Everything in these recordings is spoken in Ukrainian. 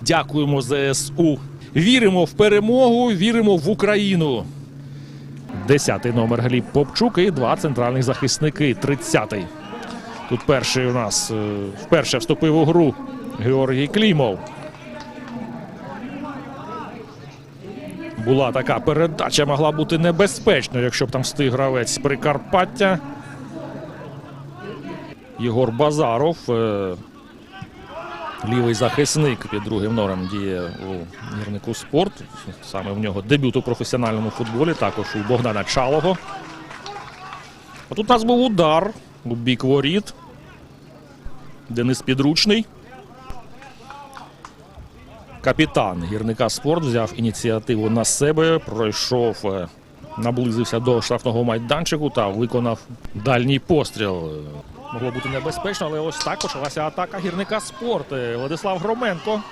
Дякуємо ЗСУ. Віримо в перемогу, віримо в Україну. Десятий номер Гліб Попчук і два центральних захисники. Тридцятий. Тут перший у нас е, вперше вступив у гру Георгій Клімов. Була така передача, могла бути небезпечною, якщо б там встиг гравець Прикарпаття. Єгор Базаров. е, Лівий захисник під другим номером діє у гірнику спорт. Саме в нього дебют у професіональному футболі, також у Богдана Чалого. А тут у нас був удар у бік воріт. Денис Підручний. Капітан гірника спорт взяв ініціативу на себе, пройшов, е, наблизився до штрафного майданчику та виконав дальній постріл. Могло бути небезпечно, але ось так почалася атака гірника спорт. Е, Владислав Громенко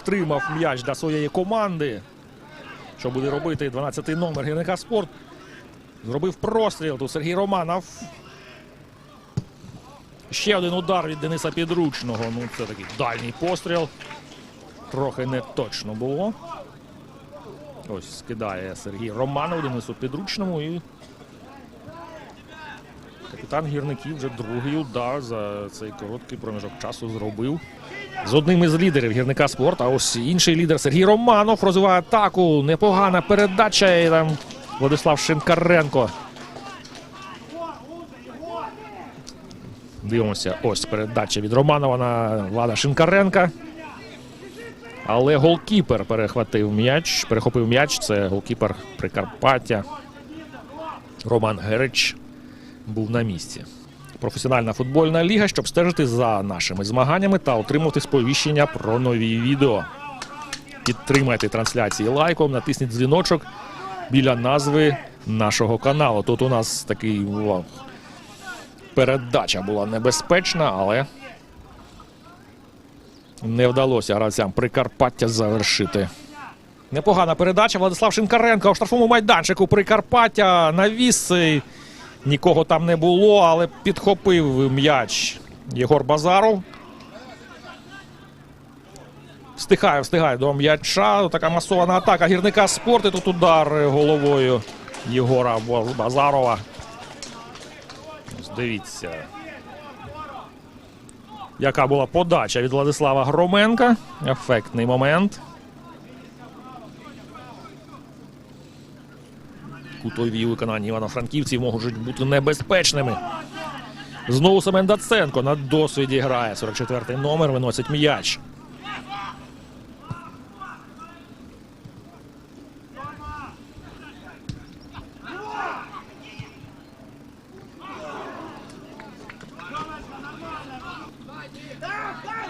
втримав м'яч для своєї команди. Що буде робити 12-й номер гірника спорт? Зробив простріл. Тут Сергій Романов. Ще один удар від Дениса Підручного. Ну, це такий дальній постріл. Трохи не точно було. Ось скидає Сергій Романов Денису Підручному і Капітан гірників вже другий удар за цей короткий проміжок часу зробив. З одним із лідерів гірника спорт. А ось інший лідер Сергій Романов розвиває атаку. Непогана передача. І там Владислав Шинкаренко. Дивимося. Ось передача від Романова на Влада Шинкаренка. Але голкіпер перехватив м'яч, перехопив м'яч. Це голкіпер Прикарпаття. Роман Герич був на місці. Професіональна футбольна ліга, щоб стежити за нашими змаганнями та отримувати сповіщення про нові відео. Підтримайте трансляції лайком, натисніть дзвіночок біля назви нашого каналу. Тут у нас такий о, передача була небезпечна, але не вдалося гравцям Прикарпаття завершити. Непогана передача. Владислав Шинкаренко у штрафному майданчику Прикарпаття навіс. Нікого там не було, але підхопив м'яч Єгор Базаров. Встигає, встигає до м'яча. Така масована атака гірника спорту. Тут удар головою Єгора Базарова. Дивіться. Яка була подача від Владислава Громенка. Ефектний момент. Кутові у виконанні івано-франківців можуть бути небезпечними. Знову Семен Даценко на досвіді грає. 44-й номер виносить м'яч.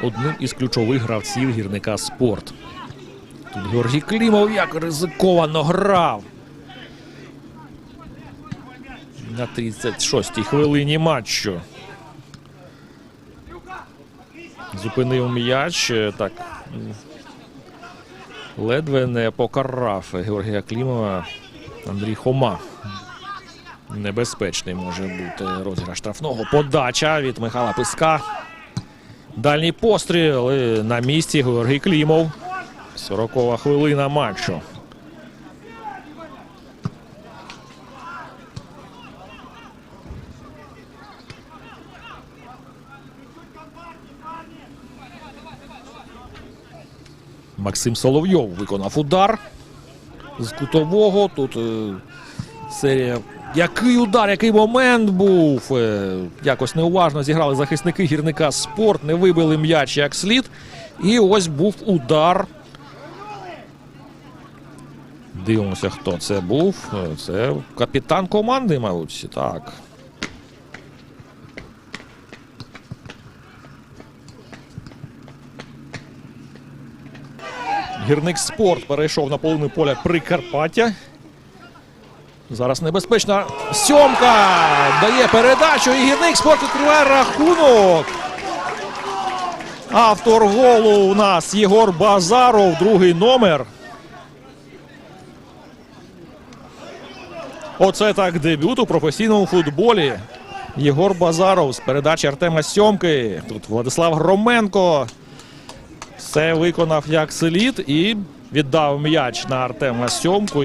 Одним із ключових гравців гірника спорт. Тут Георгій Клімов як ризиковано грав. На 36-й хвилині матчу. Зупинив м'яч. е, Так. Ледве не покарав Георгія Клімова Андрій Хома. Небезпечний може бути розіграш штрафного. Подача від Михайла Писка. Дальній постріл на місці Георгій Клімов. 40 хвилина матчу. Максим Соловйов виконав удар з кутового. Тут е, серія. Який удар, який момент був. Е, якось неуважно зіграли захисники гірника спорт, не вибили м'яч як слід. І ось був удар. Дивимося, хто це був. Е, Це капітан команди, мабуть. Так. Гірник спорт перейшов на половину поля Прикарпаття. Зараз небезпечна сьомка дає передачу. І гірник спорт відкриває рахунок. Автор голу у нас Єгор Базаров, другий номер. Оце так дебют у професійному футболі. Єгор Базаров з передачі Артема Сьомки. Тут Владислав Громенко. Все виконав як слід і віддав м'яч на Артема Сьомку.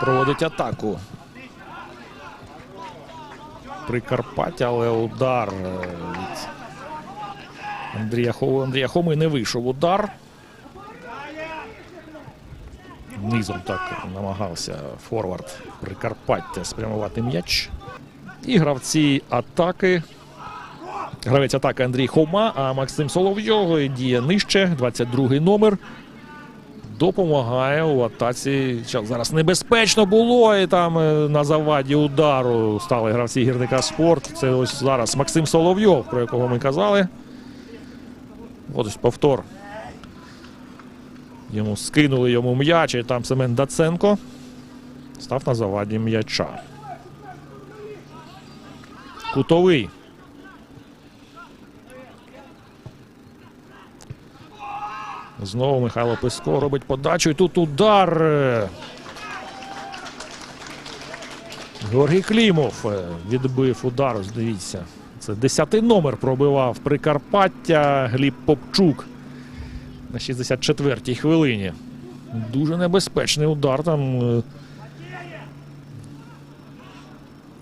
Проводить атаку. Прикарпаття, але удар е, від Андрія Хоми. Андрія Хоми не вийшов удар. Низом так намагався форвард Прикарпаття спрямувати м'яч. І гравці атаки. Гравець атаки Андрій Хома, а Максим Соловйов діє нижче, 22-й номер. Допомагає у атаці. Зараз небезпечно було, і там е, на заваді удару стали гравці гірника спорт. Це ось зараз Максим Соловйов, про якого ми казали. От ось повтор. Йому скинули йому м'яч, і там Семен Даценко став на заваді м'яча. Кутовий. Знову Михайло Писко робить подачу. І тут удар. Георгій Клімов е, відбив удар. Дивіться. Це 10-й номер пробивав Прикарпаття Гліб Попчук на 64-й хвилині. Дуже небезпечний удар. Там е,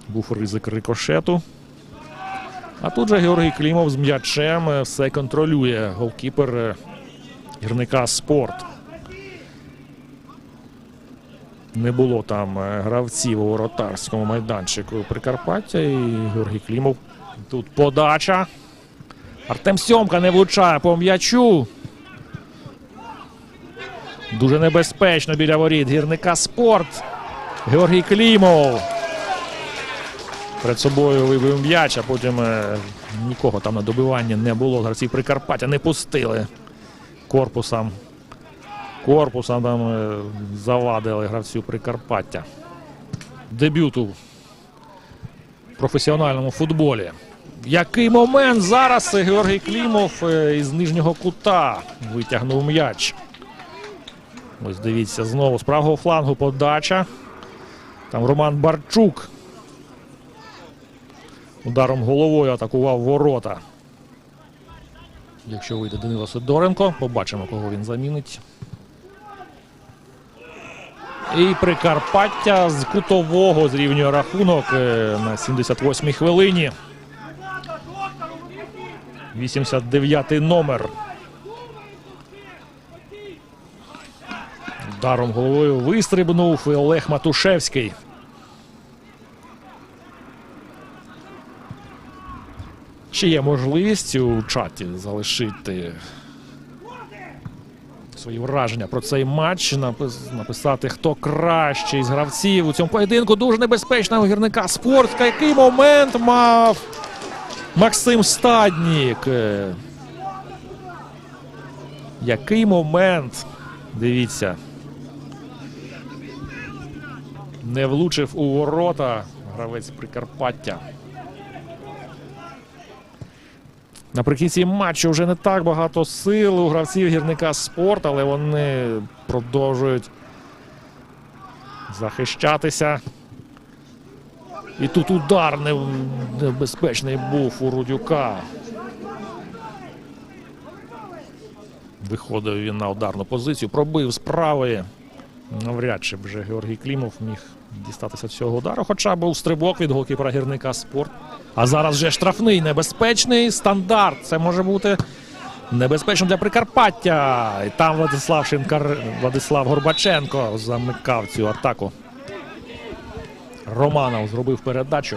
був ризик рикошету. А тут же Георгій Клімов з м'ячем е, все контролює. Голкіпер гірника спорт. Не було там е, гравців у воротарському майданчику Прикарпаття. І Георгій Клімов. Тут подача. Артем Сьомка не влучає по м'ячу. Дуже небезпечно біля воріт гірника спорт. Георгій Клімов. Перед собою вибив м'яч, а потім е, нікого там на добиванні не було. Гравців Прикарпаття не пустили корпусом. Корпусом там е, завадили гравців Прикарпаття. Дебюту в професіональному футболі. Який момент зараз Георгій Клімов е, із нижнього кута витягнув м'яч. Ось дивіться, знову з правого флангу подача. Там Роман Барчук ударом головою атакував ворота. Якщо вийде Данило Сидоренко, побачимо, кого він замінить. І Прикарпаття з кутового зрівнює рахунок е, на 78-й хвилині. 89-й номер. Ударом головою вистрибнув Олег Матушевський. Чи є можливість у чаті залишити свої враження про цей матч, написати, хто кращий з гравців у цьому поєдинку. Дуже небезпечна у гірника спортська. Який момент мав Максим Стаднік. Е, Який момент? Дивіться. Не влучив у ворота гравець Прикарпаття. Наприкінці матчу вже не так багато сил у гравців гірника спорт, але вони продовжують захищатися. І тут удар небезпечний був у Рудюка. Виходив він на ударну позицію, пробив з правої. Навряд чи вже Георгій Клімов міг дістатися цього удару. Хоча був стрибок від голкіпера гірника спорт. А зараз вже штрафний небезпечний стандарт. Це може бути Небезпечно для Прикарпаття. І там Владислав Шинкар... Владислав Горбаченко замикав цю атаку. Романов зробив передачу.